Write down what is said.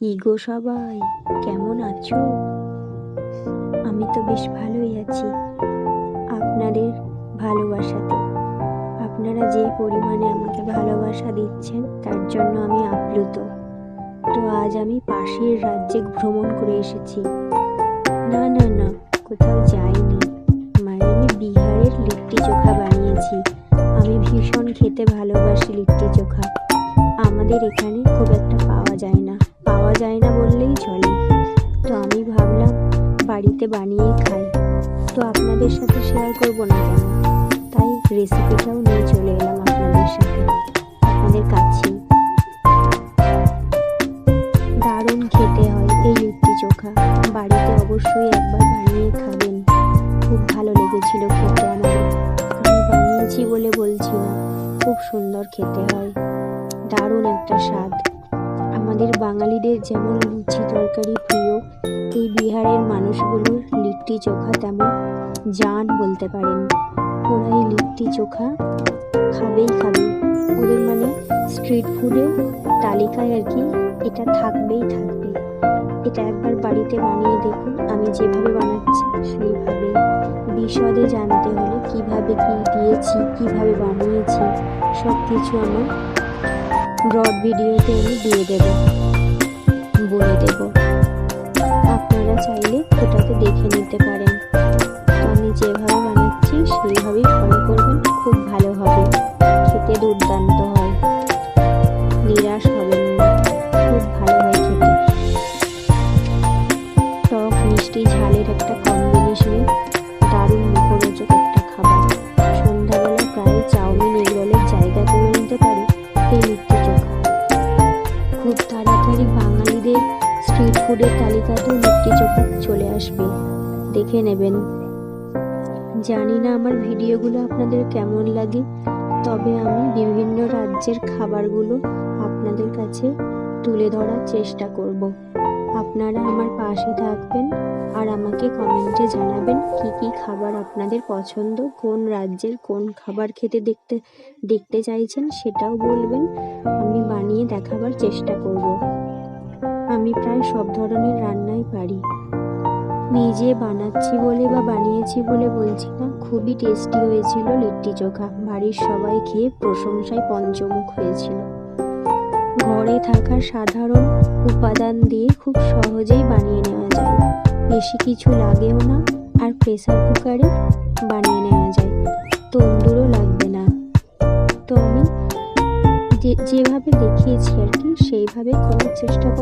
কি গো সবাই? কেমন আছো? আমি তো বেশ ভালোই আছি আপনাদের ভালোবাসাতে। আপনারা যে পরিমাণে আমাকে ভালোবাসা দিচ্ছেন, তার জন্য আমি আপ্লুত। তো আজ আমি পাশের রাজ্যে ভ্রমণ করে এসেছি। না না না, কোথাও যাইনি। মানে আমি বিহারের লিট্টি চোখা বানিয়েছি। আমি ভীষণ খেতে ভালোবাসি লিট্টি চোখা। আমাদের এখানে খুব একটা পাওয়া যায় না। যায় না বললেই চলে। তো আমি ভাবলাম, বাড়িতে বানিয়ে খাই। তো আপনাদের সাথে শেয়ার করব না কেন? তাই রেসিপিটাও নিয়ে চলে এলাম আপনাদের সাথে। আপনাদের কাছেই দারুণ খেতে হয় এই লিট্টি চোখা। বাড়িতে অবশ্যই একবার বানিয়ে খাবেন। খুব ভালো লেগেছিল খেতে আমার। আমি বানিয়েছি বলে বলছি না, খুব সুন্দর খেতে হয়। দারুণ একটা স্বাদ। আমাদের বাঙালিদের যেমন লুচি তরকারি প্রিয়, এই বিহারের মানুষগুলোর লিট্টি চোখা তেমন জান বলতে পারেন। ওরা এই লিট্টি চোখা খাবেই খাবে। ওদের মানে স্ট্রিট ফুডের তালিকায় আর কি এটা থাকবেই থাকবে। এটা একবার বাড়িতে বানিয়ে দেখুন, আমি যেভাবে বানাচ্ছি সেইভাবেই বিশদে জানতে হলে কীভাবে কি দিয়েছি, কীভাবে বানিয়েছি সব কিছু আমার ব্রড ভিডিওতে আমি দিয়ে দেব, বলে দেব। আপনারা চাইলে ওটাতে দেখে নিতে পারেন। আমি যেভাবে বানাচ্ছি, সেইভাবেই ফলো করবেন, খুব ভালো হবে। খেতে দুর্দান্ত হয়। নিরাশ হবেন না, খুব ভালো হয় খেতে। টক মিষ্টি ঝালের একটা কম্বিনেশনে ফুডের তালিকাতেও লিট্টি চোখা চলে আসবে। দেখে নেবেন। জানি না আমার ভিডিওগুলো আপনাদের কেমন লাগে, তবে আমি বিভিন্ন রাজ্যের খাবারগুলো আপনাদের কাছে তুলে ধরার চেষ্টা করব। আপনারা আমার পাশে থাকবেন আর আমাকে কমেন্টে জানাবেন কি কি খাবার আপনাদের পছন্দ, কোন রাজ্যের কোন খাবার খেতে দেখতে দেখতে চাইছেন সেটাও বলবেন। আমি বানিয়ে দেখাবার চেষ্টা করব। আমি প্রায় সব ধরনের রান্নাই পারি। নিজে বানাচ্ছি বলে বা বানিয়েছি বলে বলছি না, খুবই টেস্টি হয়েছিল লিট্টি চোখা। বাড়ির সবাই খেয়ে প্রশংসায় পঞ্চমুখ হয়েছিল। ঘরে থাকা সাধারণ উপাদান দিয়ে খুব সহজেই বানিয়ে নেওয়া যায়। বেশি কিছু লাগেও না আর প্রেসার কুকারে বানিয়ে নেওয়া যায়। তন্দুরও লাগবে না। তো আমি যেভাবে দেখিয়েছি আর কি, সেইভাবে করার চেষ্টা করব